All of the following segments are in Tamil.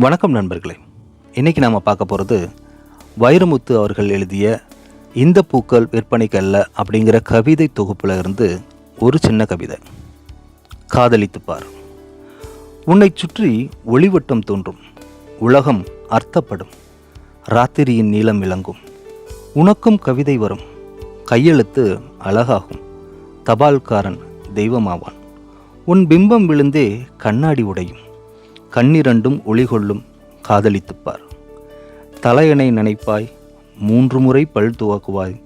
வணக்கம் நண்பர்களே. இன்னைக்கு நாம் பார்க்க போகிறது வைரமுத்து அவர்கள் எழுதிய இந்த பூக்கள் விற்பனைக்கல்ல அப்படிங்கிற கவிதை தொகுப்பில் இருந்து ஒரு சின்ன கவிதை. காதலித்துப் பார். உன்னை சுற்றி ஒளிவட்டம் தோன்றும். உலகம் அர்த்தப்படும். ராத்திரியின் நீளம் விளங்கும். உனக்கும் கவிதை வரும். கையெழுத்து அழகாகும். தபால்காரன் தெய்வமாவான். உன் பிம்பம் விழுந்தே கண்ணாடி உடையும். கண்ணிரண்டும் ஒளிகொள்ளும் காதலித்துப்பார். தலையணை நினைப்பாய் மூன்று முறை பல் துவக்குவாய்.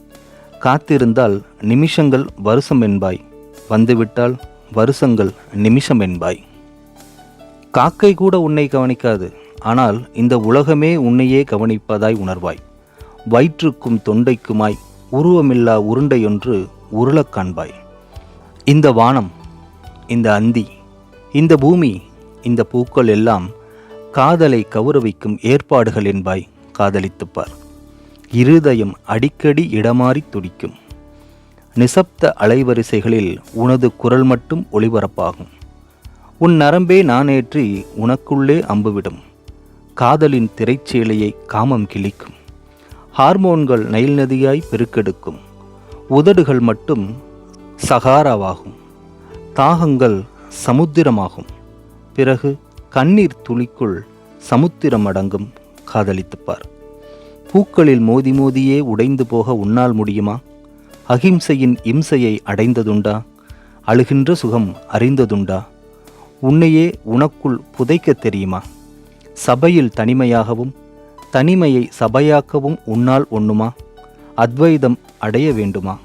காத்திருந்தால் நிமிஷங்கள் வருஷம் என்பாய் வந்துவிட்டால் வருஷங்கள் நிமிஷம் என்பாய். காக்கை கூட உன்னை கவனிக்காது ஆனால் இந்த உலகமே உன்னையே கவனிப்பதாய் உணர்வாய். வயிற்றுக்கும் தொண்டைக்குமாய் உருவமில்லா உருண்டையொன்று உருளக் காண்பாய். இந்த வானம் இந்த அந்தி இந்த பூமி இந்த பூக்கள் எல்லாம் காதலை கௌரவிக்கும் ஏற்பாடுகள் என்பாய் காதலித்துப்பார். இருதயம் அடிக்கடி இடமாறி துடிக்கும். நிசப்த அலைவரிசைகளில் உனது குரல் மட்டும் ஒளிபரப்பாகும். உன் நரம்பே நானேற்றி உனக்குள்ளே அம்புவிடும். காதலின் திரைச்சேலையை காமம் கிழிக்கும். ஹார்மோன்கள் நைல் நதியாய் பெருக்கெடுக்கும். உதடுகள் மட்டும் சகாராவாகும். தாகங்கள் சமுத்திரமாகும். பிறகு கண்ணீர் துளிக்குள் சமுத்திரம் அடங்கும் காதலித்துப்பார். பூக்களில் மோதி மோதியே உடைந்து போக உன்னால் முடியுமா? அகிம்சையின் இம்சையை அடைந்ததுண்டா? அழுகின்ற சுகம் அறிந்ததுண்டா? உன்னையே உனக்குள் புதைக்க தெரியுமா? சபையில் தனிமையாகவும் தனிமையை சபையாக்கவும் உன்னால் ஒண்ணுமா? அத்வைதம் அடைய வேண்டுமா?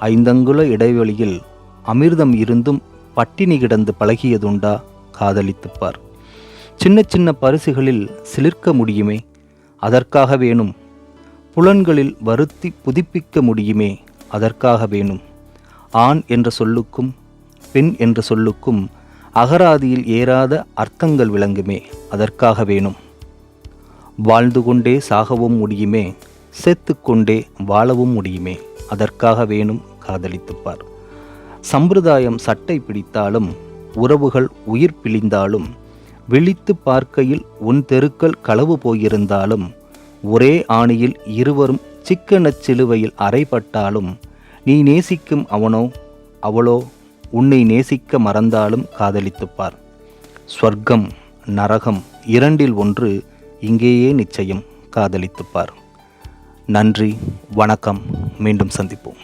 ஐந்தங்குல இடைவெளியில் அமிர்தம் இருந்தும் பட்டினி கிடந்து பழகியதுண்டா? காதலித்துப்பார். சின்ன சின்ன பரிசுகளில் சிலிர்க்க முடியுமே? அதற்காக வேணும். புலன்களில் வருத்தி புதுப்பிக்க முடியுமே? அதற்காக வேணும். ஆண் என்ற சொல்லுக்கும் பெண் என்ற சொல்லுக்கும் அகராதியில் ஏறாத அர்த்தங்கள் விளங்குமே? அதற்காக வேணும். வாழ்ந்து கொண்டே சாகவும் முடியுமே? சேர்த்துக்கொண்டே வாழவும் முடியுமே? அதற்காக வேணும் காதலித்துப்பார். சம்பிரதாயம் சட்டை பிடித்தாலும் உறவுகள் உயிர் பிழிந்தாலும் விழித்து பார்க்கையில் உன் தெருக்கள் களவு போயிருந்தாலும் ஒரே ஆணியில் இருவரும் சிக்கனச் சிலுவையில் அறைப்பட்டாலும் நீ நேசிக்கும் அவனோ அவளோ உன்னை நேசிக்க மறந்தாலும் காதலித்துப்பார் ஸ்வர்க்கம் நரகம் இரண்டில் ஒன்று இங்கேயே நிச்சயம் காதலித்துப்பார் நன்றி வணக்கம். மீண்டும் சந்திப்போம்.